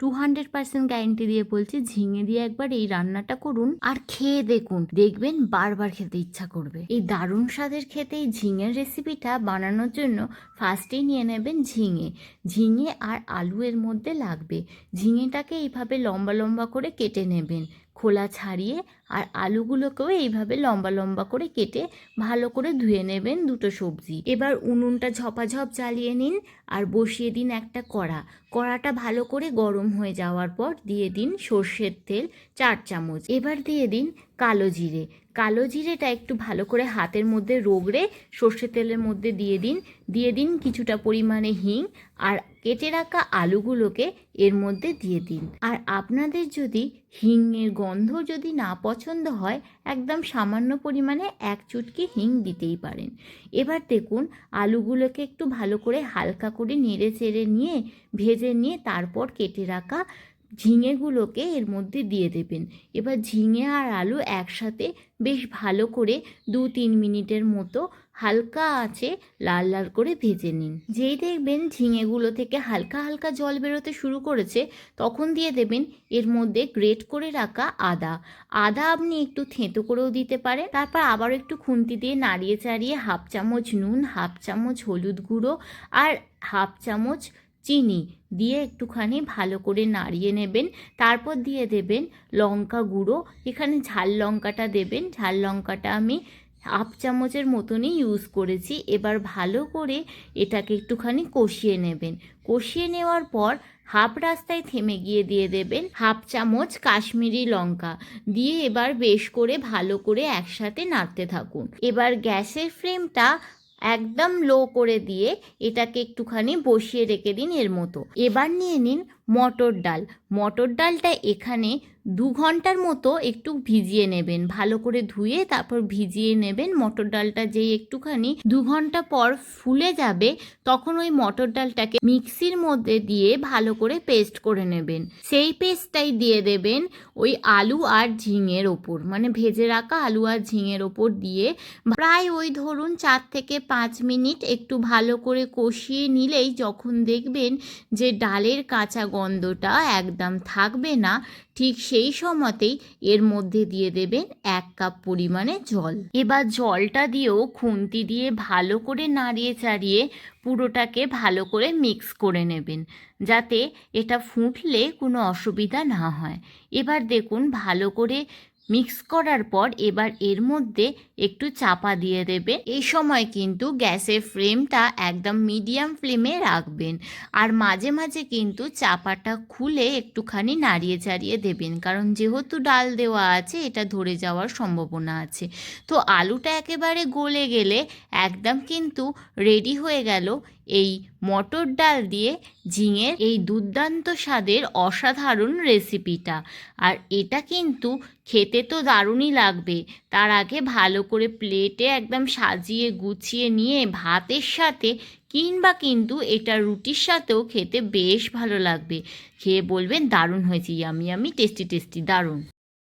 Two hundred percent guarantee দিয়ে বলছি, ঝিঙে দিয়ে একবার এই রান্নাটা করুন আর খেয়ে দেখুন। দেখবেন বারবার খেতে ইচ্ছা করবে। এই দারুণ স্বাদের খেতে এই ঝিঙের রেসিপিটা বানানোর জন্য ফার্স্টেই নিয়ে নেবেন ঝিঙে। ঝিঙে আর আলু এর মধ্যে লাগবে। ঝিঙেটাকে এইভাবে লম্বা লম্বা করে কেটে নেবেন। খোলা ছাড়িয়ে আর আলুগুলোকেও এইভাবে লম্বা লম্বা করে কেটে ভালো করে ধুয়ে নেবেন দুটো সবজি। এবার উনুনটা ঝপাঝপ জ্বালিয়ে নিন আর বসিয়ে দিন একটা কড়া। কড়াটা ভালো করে গরম হয়ে যাওয়ার পর দিয়ে দিন সর্ষের তেল চার চামচ। এবার দিয়ে দিন কালো জিরে। কালো জিরেটা একটু ভালো করে হাতের মধ্যে রগড়ে সর্ষের তেলের মধ্যে দিয়ে দিন। দিয়ে দিন কিছুটা পরিমাণে হিং আর কেটে রাখা আলুগুলোকে এর মধ্যে দিয়ে দিন। আর আপনাদের যদি হিংয়ের গন্ধ যদি না পছন্দ হয়, একদম সামান্য পরিমাণে এক চুটকি হিং দিতেই পারেন। এবার দেখুন, আলুগুলোকে একটু ভালো করে হালকা করে নেড়ে চেড়ে নিয়ে, ভেজে নিয়ে তারপর কেটে রাখা ঝিঙেগুলোকে এর মধ্যে দিয়ে দেবেন। এবার ঝিঙে আর আলু একসাথে বেশ ভালো করে দু তিন মিনিটের মতো হালকা আছে লাল লাল করে ভেজে নিন। যেই দেখবেন ঝিঙেগুলো থেকে হালকা হালকা জল বেরোতে শুরু করেছে, তখন দিয়ে দেবেন এর মধ্যে গ্রেট করে রাখা আদা। আদা আপনি একটু থেঁতো করেও দিতে পারেন। তারপর আবার একটু খুন্তি দিয়ে নাড়িয়ে চাড়িয়ে হাফ চামচ নুন, হাফ চামচ হলুদ গুঁড়ো আর হাফ চামচ চিনি দিয়ে একটুখানি ভালো করে নাড়িয়ে নেবেন। তারপর দিয়ে দেবেন লঙ্কা গুঁড়ো। এখানে ঝাল লঙ্কাটা দেবেন। ঝাল লঙ্কাটা আমি হাফ চামচের মতনই ইউজ করেছি। এবার ভালো করে এটাকে একটুখানি কষিয়ে নেবেন। কষিয়ে নেওয়ার পর হাফ রাস্তায় থেমে গিয়ে দিয়ে দেবেন হাফ চামচ কাশ্মীরি লঙ্কা। দিয়ে এবার বেশ করে ভালো করে একসাথে নাড়তে থাকুন। এবার গ্যাসের ফ্লেমটা একদম লো করে দিয়ে এটাকে একটুখানি বসিয়ে রেখে দিন এর মতো। এবার নিয়ে নিন মটর ডাল। মটর ডালটা এখানে দু ঘণ্টার মতো একটু ভিজিয়ে নেবেন। ভালো করে ধুয়ে তারপর ভিজিয়ে নেবেন। মটর ডালটা যেই একটুখানি দু ঘণ্টা পর ফুলে যাবে, তখন ওই মটর ডালটাকে মিক্সির মধ্যে দিয়ে ভালো করে পেস্ট করে নেবেন। সেই পেস্টটাই দিয়ে দেবেন ওই আলু আর ঝিঙের ওপর। মানে ভেজে রাখা আলু আর ঝিঙের ওপর দিয়ে প্রায় ওই ধরুন চার থেকে পাঁচ মিনিট একটু ভালো করে কষিয়ে নিলেই যখন দেখবেন যে ডালের কাঁচা গন্ধটা একদম থাকবে না, ঠিক সেই সময়তেই এর মধ্যে দিয়ে দেবেন এক কাপ পরিমাণে জল। এবার জলটা দিয়েও খুন্তি দিয়ে ভালো করে নাড়িয়ে চাড়িয়ে পুরোটাকে ভালো করে মিক্স করে নেবেন, যাতে এটা ফুটলে কোনো অসুবিধা না হয়। এবার দেখুন ভালো করে মিক্স করার পর এবার এর মধ্যে একটু চাপা দিয়ে দেবেন এই সময় কিন্তু গ্যাসের ফ্লেমটা একদম মিডিয়াম ফ্লেমে রাখবেন আর মাঝে মাঝে কিন্তু চাপাটা খুলে একটুখানি নাড়িয়ে চাড়িয়ে দেবেন। কারণ যেহেতু ডাল দেওয়া আছে, এটা ধরে যাওয়ার সম্ভাবনা আছে। তো আলুটা একেবারে গলে গেলে একদম কিন্তু রেডি হয়ে গেল। এই মটর ডাল দিয়ে ঝিঙের এই দুর্দান্ত স্বাদের অসাধারণ রেসিপিটা। আর এটা কিন্তু খেতে তো দারুণই লাগবে। তার আগে ভালো করে প্লেটে একদম সাজিয়ে গুছিয়ে নিয়ে ভাতের সাথে কিংবা কিন্তু এটা রুটির সাথেও খেতে বেশ ভালো লাগবে। খেয়ে বলবেন দারুণ হয়েছে, ইয়ামি আমি টেস্টি টেস্টি, দারুণ।